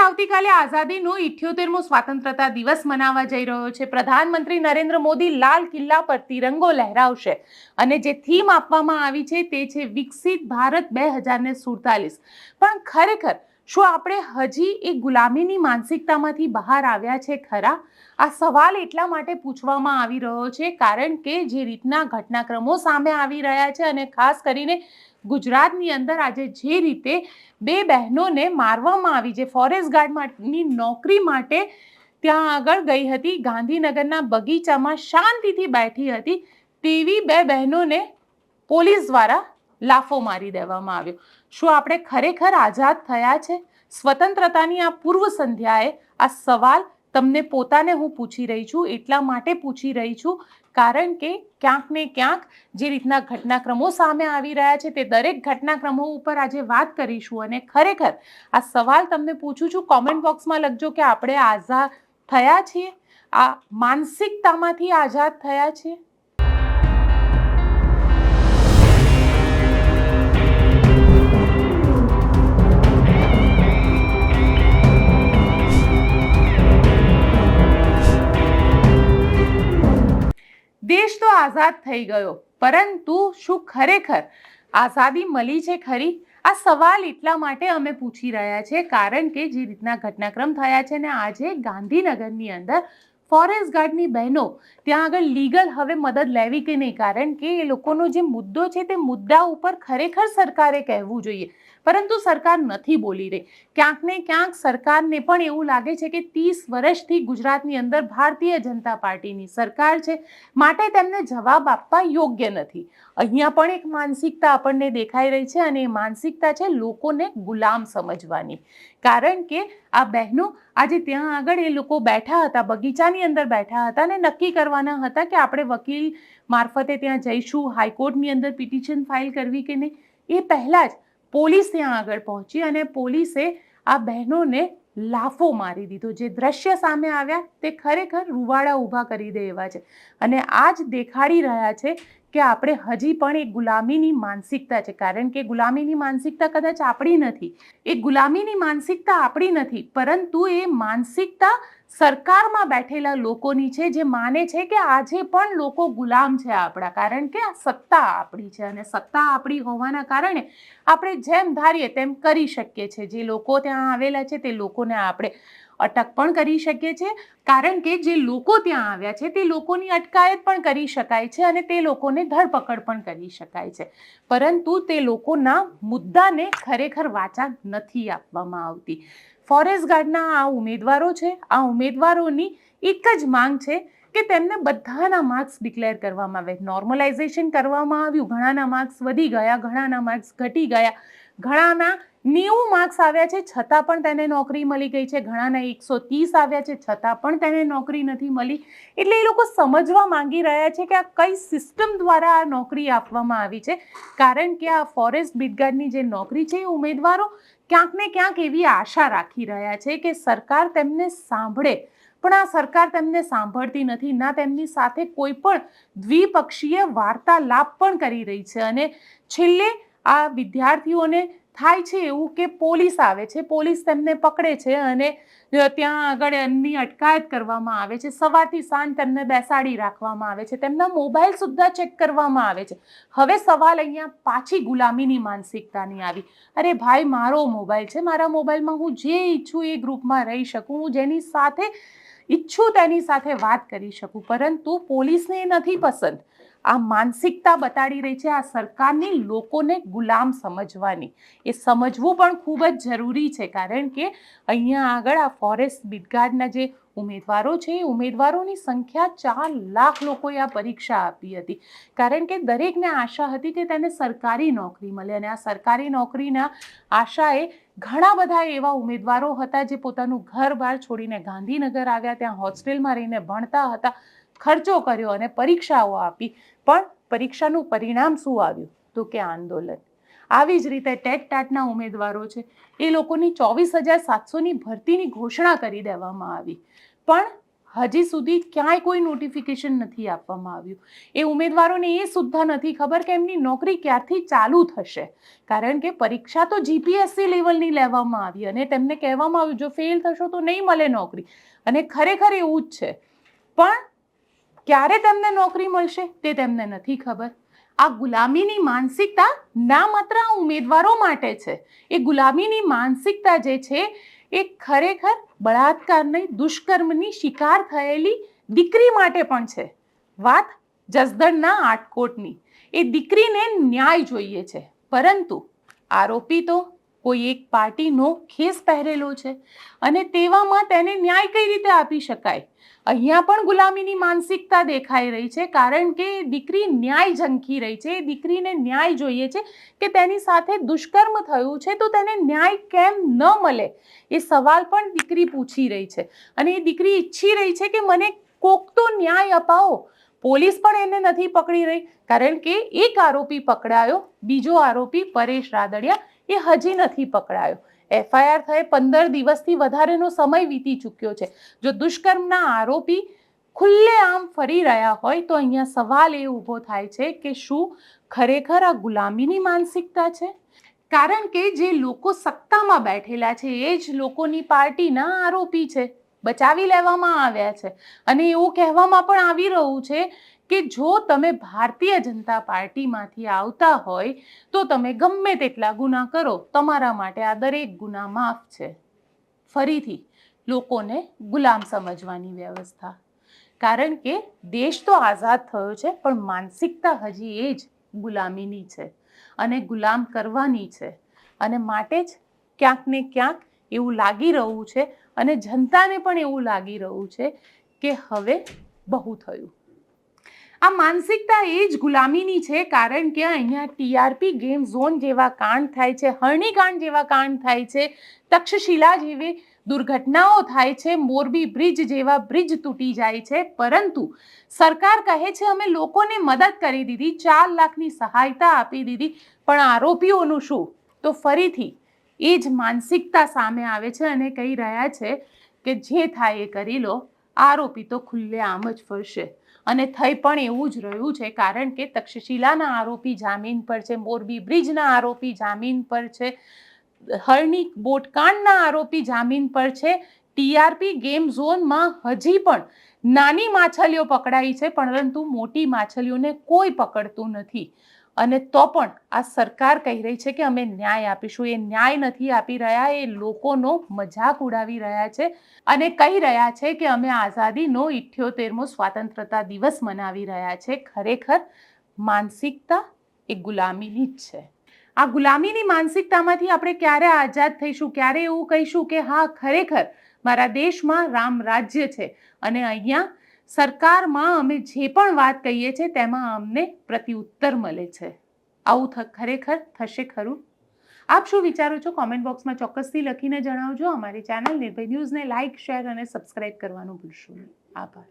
આવતીકાલે આઝાદીનો ઇઠ્યોતેરમો સ્વાતંત્રતા દિવસ મનાવવા જઈ રહ્યો છે. પ્રધાનમંત્રી નરેન્દ્ર મોદી લાલ કિલ્લા પર તિરંગો લહેરાવશે અને જે થીમ આપવામાં આવી છે તે છે વિકસિત ભારત બે હજાર સુડતાલીસ. પણ ખરેખર શું આપણે હજી એ ગુલામીની માનસિકતામાંથી બહાર આવ્યા છે ખરા? આ સવાલ એટલા માટે પૂછવામાં આવી રહ્યો છે કારણ કે જે રીતના ઘટનાક્રમો સામે આવી રહ્યા છે અને ખાસ કરીને ગુજરાતની અંદર આજે જે રીતે બે બહેનોને મારવામાં આવી, જે ફોરેસ્ટ ગાર્ડની નોકરી માટે ત્યાં આગળ ગઈ હતી, ગાંધીનગરના બગીચામાં શાંતિથી બેઠી હતી, તેવી બે બહેનોને પોલીસ દ્વારા લાફો મારી દેવામાં આવ્યો. શું આપણે ખરેખર આઝાદ થયા છે? સ્વતંત્રતાની આ પૂર્વ સંધ્યાએ આ સવાલ તમને પોતાને હું પૂછી રહી છું, એટલા માટે પૂછી રહી છું, કારણ કે ક્યાંક ને ક્યાંક જે રીતના ઘટનાક્રમો સામે આવી રહ્યા છે, તે દરેક ઘટનાક્રમો ઉપર આજે વાત કરીશું અને ખરેખર આ સવાલ તમને પૂછું છું કોમેન્ટ બોક્સમાં લખજો કે આપણે આઝાદ થયા છીએ? આ માનસિકતામાંથી આઝાદ થયા છીએ? આઝાદ થઈ ગયો. પરંતુ શું ખરેખર? આઝાદી મળી છે ખરી? આ સવાલ એટલા માટે અમે પૂછી રહ્યા છે કારણ કે જે રીતના ઘટનાક્રમ થયા છે ને આજે ગાંધીનગરની અંદર ફોરેસ્ટ ગાર્ડની બહેનો ત્યાં આગળ લીગલ હવે મદદ લેવી કે નહીં? કારણ કે એ લોકોનો જે મુદ્દો છે તે મુદ્દા ઉપર ખરેખર સરકારે કહેવું જોઈએ. પરંતુ સરકાર નથી બોલી રહી. ક્યાંક ને ક્યાંક સરકારને પણ એવું લાગે છે કે ત્રીસ વર્ષથી ગુજરાતની અંદર ભારતીય જનતા પાર્ટીની સરકાર છે, માટે તેમને જવાબ આપવા યોગ્ય નથી. અહીંયા પણ એક માનસિકતા આપણને દેખાઈ રહી છે અને એ માનસિકતા છે લોકોને ગુલામ સમજવાની. કારણ કે આ બહેનો આજે ત્યાં આગળ એ લોકો બેઠા હતા, બગીચાની અંદર બેઠા હતા અને નક્કી કરવાના હતા કે આપણે વકીલ મારફતે ત્યાં જઈશું, હાઈકોર્ટની અંદર પિટિશન ફાઇલ કરવી કે નહીં. એ પહેલાં જ પોલીસ ત્યાં આગળ પહોંચી અને પોલીસે આ બહેનોને લાફો મારી દીધો. જે દ્રશ્ય સામે આવ્યા તે ખરેખર રૂવાડા ઊભા કરી દે એવા છે. અને આ જ દેખાડી રહ્યા છે કે આપણે હજી પણ એક ગુલામીની માનસિકતા છે. કારણ કે ગુલામીની માનસિકતા કદાચ આપણી નથી. એ ગુલામીની માનસિકતા આપણી નથી. પરંતુ એ માનસિકતા સરકારમાં બેઠેલા લોકોની છે, જે માને છે કે આજે પણ લોકો ગુલામ છે આપણા. કારણ કે આ સત્તા આપણી છે અને સત્તા આપણી હોવાના કારણે આપણે જેમ ધારીએ તેમ કરી શકીએ છીએ. જે લોકો ત્યાં આવેલા છે તે લોકોને આપણે અટક પણ કરી શકીએ છીએ કારણ કે જે લોકો ત્યાં આવ્યા છે, તે લોકોની અટકાયત પણ કરી શકાય છે અને તે લોકોને ધરપકડ પણ કરી શકાય છે. પરંતુ તે લોકોના મુદ્દાને ખરેખર વાચા નથી આપવામાં આવતી. ફોરેસ્ટ ગાર્ડના આ ઉમેદવારો છે, આ ઉમેદવારોની એક જ માંગ છે કે તેમને બધાના માર્ક્સ ડિક્લેર કરવામાં આવે. નોર્મલાઇઝેશન કરવામાં આવ્યું, ઘણાના માર્ક્સ વધી ગયા, ઘણાના માર્ક્સ ઘટી ગયા. ઘણાના નેવું માર્ક્સ આવ્યા છે, છતાં પણ તેને નોકરી મળી ગઈ છે. ઘણાના એકસો ત્રીસ આવ્યા છે, છતાં પણ તેને નોકરી નથી મળી. એટલે એ લોકો સમજવા માંગી રહ્યા છે કે આ કઈ સિસ્ટમ દ્વારા આ નોકરી આપવામાં આવી છે. કારણ કે આ ફોરેસ્ટ બીટગાર્ડની જે નોકરી છે, એ ઉમેદવારો ક્યાંક ને ક્યાંક એવી આશા રાખી રહ્યા છે કે સરકાર તેમને સાંભળે. પણ આ સરકાર તેમને સાંભળતી નથી, ના તેમની સાથે કોઈ પણ દ્વિપક્ષીય વાર્તાલાપ પણ કરી રહી છે. અને છેલ્લે આ વિદ્યાર્થીઓને થાય છે એવું કે પોલીસ આવે છે, પોલીસ તેમને પકડે છે અને ત્યાં આગળ એમની અટકાયત કરવામાં આવે છે, સવારથી સાંજ તેમને બેસાડી રાખવામાં આવે છે, તેમના મોબાઈલ સુદ્ધા ચેક કરવામાં આવે છે. હવે સવાલ અહીંયા પાછી ગુલામીની માનસિકતાની આવી. અરે ભાઈ, મારો મોબાઈલ છે, મારા મોબાઈલમાં હું જે ઈચ્છું એ ગ્રુપમાં રહી શકું, હું જેની સાથે ઈચ્છું તેની સાથે વાત કરી શકું, પરંતુ પોલીસને એ નથી પસંદ. આ માનસિકતા બતાડી રહી છે આ સરકારની લોકોને ગુલામ સમજવાની. એ સમજવું પણ ખૂબ જ જરૂરી છે કારણ કે અહીંયા આગળ આ ફોરેસ્ટ બિટગાર્ડના જે ઉમેદવારો છે, એ ઉમેદવારોની સંખ્યા ચાર લાખ લોકોએ આ પરીક્ષા આપી હતી. કારણ કે દરેકને આશા હતી કે તેને સરકારી નોકરી મળે અને આ સરકારી નોકરીના આશાએ ઘણા બધા એવા ઉમેદવારો હતા જે પોતાનું ઘર બહાર છોડીને ગાંધીનગર આવ્યા, ત્યાં હોસ્ટેલમાં રહીને ભણતા હતા. ખર્ચો કર્યો અને પરીક્ષાઓ આપી. પણ પરીક્ષાનું પરિણામ શું આવ્યું? તો કે આંદોલન. આવી જ રીતે ટેટ ટાટના ઉમેદવારો છે, એ લોકોની ચોવીસ હજાર સાતસોની ભરતીની ઘોષણા કરી દેવામાં આવી. પણ હજી સુધી ક્યાંય કોઈ નોટિફિકેશન નથી આપવામાં આવ્યું. એ ઉમેદવારોને એ સુદ્ધા નથી ખબર કે એમની નોકરી ક્યારથી ચાલુ થશે. કારણ કે પરીક્ષા તો જીપીએસસી લેવલની લેવામાં આવી અને તેમને કહેવામાં આવ્યું, જો ફેલ થશો તો નહીં મળે નોકરી. અને ખરેખર એવું જ છે. પણ ક્યારે તેમને નોકરી મળશે તે તેમને નથી ખબર. આ ગુલામીની માનસિકતા ના માત્ર ઉમેદવારો માટે છે, એ ગુલામીની માનસિકતા જે છે, એ ખરેખર બળાત્કારની, દુષ્કર્મની શિકાર થયેલી દીકરી માટે પણ છે. વાત જસદણના આટકોટની. એ દીકરીને ન્યાય જોઈએ છે. પરંતુ આરોપી તો કોઈ એક પાર્ટીનો ખેસ પહેરેલો છે અને તેવામાં તેને ન્યાય કઈ રીતે આપી શકાય? અહીંયા પણ ગુલામીની માનસિકતા દેખાઈ રહી છે કારણ કે દીકરી ન્યાય ઝંખી રહી છે. દીકરીને ન્યાય જોઈએ છે કે તેની સાથે દુષ્કર્મ થયું છે તો તેને ન્યાય કેમ ન મળે? એ સવાલ પણ દીકરી પૂછી રહી છે અને એ દીકરી ઈચ્છી રહી છે કે મને કોક તો ન્યાય અપાવો. પોલીસ પણ એને નથી પકડી રહી કારણ કે એક આરોપી પકડાયો. બીજો આરોપી પરેશ રાદડિયા એ હજી નથી પકડાયો. એફઆઈઆર થયે પંદર દિવસથી વધારેનો સમય વીતી ચૂક્યો છે. જો દુષ્કર્મના આરોપી ખુલ્લેઆમ ફરી રહ્યા હોય તો અહીંયા સવાલ એ ઊભો થાય છે કે શું ખરેખર આ ગુલામીની માનસિકતા છે? કારણ કે જે લોકો સત્તામાં બેઠેલા છે એ જ લોકોની પાર્ટીના આરોપી છે. બચાવી લેવામાં આવ્યા છે. અને એવું કહેવામાં પણ આવી રહ્યું છે કે જો તમે ભારતીય જનતા પાર્ટીમાંથી આવતા હોય, તો તમે ગમે તેટલા ગુના કરો, તમારા માટે આ દરેક ગુના માફ છે. ફરીથી, લોકોને ગુલામ સમજવાની વ્યવસ્થા. કારણ કે દેશ તો આઝાદ થયો છે, પણ માનસિકતા હજી એ જ ગુલામીની છે અને ગુલામ કરવાની છે. અને માટે જ ક્યાંક ને ક્યાંક એવું લાગી રહ્યું છે અને જનતાને પણ એવું લાગી રહ્યું છે કે હવે બહુ થયું. આ માનસિકતા એ જ ગુલામીની છે, કારણ કે અહીંયા ટીઆરપી ગેમ ઝોન જેવા કાંડ થાય છે, હરણીકાંડ જેવા કાંડ થાય છે, તક્ષશિલા જેવી દુર્ઘટનાઓ થાય છે, મોરબી બ્રિજ જેવા બ્રિજ તૂટી જાય છે. પરંતુ સરકાર કહે છે, અમે લોકોને મદદ કરી દીધી, ચાર લાખની સહાયતા આપી દીધી, પણ આરોપીઓનું શું? તો ફરીથી એ જ માનસિકતા સામે આવે છે અને કહી રહ્યા છે કે, જે થાય એ કરી લો. આરોપી તો ખુલ્લે આમ જ ફરશે. અને થઈ પણ એવું જ રહ્યું છે, કારણ કે તક્ષશિલાના આરોપી જામીન પર છે, મોરબી બ્રિજના આરોપી જામીન પર છે હરણી બોટકાંડના આરોપી જામીન પર છે, ટીઆરપી ગેમ ઝોનમાં હજી પણ નાની માછલીઓ પકડાઈ છે, પરંતુ મોટી માછલીઓને કોઈ પકડતું નથી. અને તો પણ આ સરકાર કહી રહી છે કે અમે ન્યાય આપીશું. એ ન્યાય નથી આપી રહ્યા, એ લોકોનો મજાક ઉડાવી રહ્યા છે અને કહી રહ્યા છે કે અમે આઝાદીનો ઇઠ્યોતેરમો સ્વાતંત્રતા દિવસ મનાવી રહ્યા છે. ખરેખર માનસિકતા એ ગુલામીની જ છે. આ ગુલામીની માનસિકતામાંથી આપણે ક્યારે આઝાદ થઈશું? ક્યારે એવું કહીશું કે હા, ખરેખર મારા દેશમાં રામ રાજ્ય છે અને અહીંયા સરકારમાં અમે જે પણ વાત કહીએ છીએ, તેમાં અમને પ્રત્યુત્તર મળે છે. આવું ખરેખર થશે ખરું? આપ શું વિચારો છો? કોમેન્ટ બોક્સમાં ચોક્કસથી લખીને જણાવજો. અમારી ચેનલ નિર્ભય ન્યૂઝને લાઇક, શેર અને સબસ્ક્રાઇબ કરવાનું ભૂલશો નહીં. આભાર.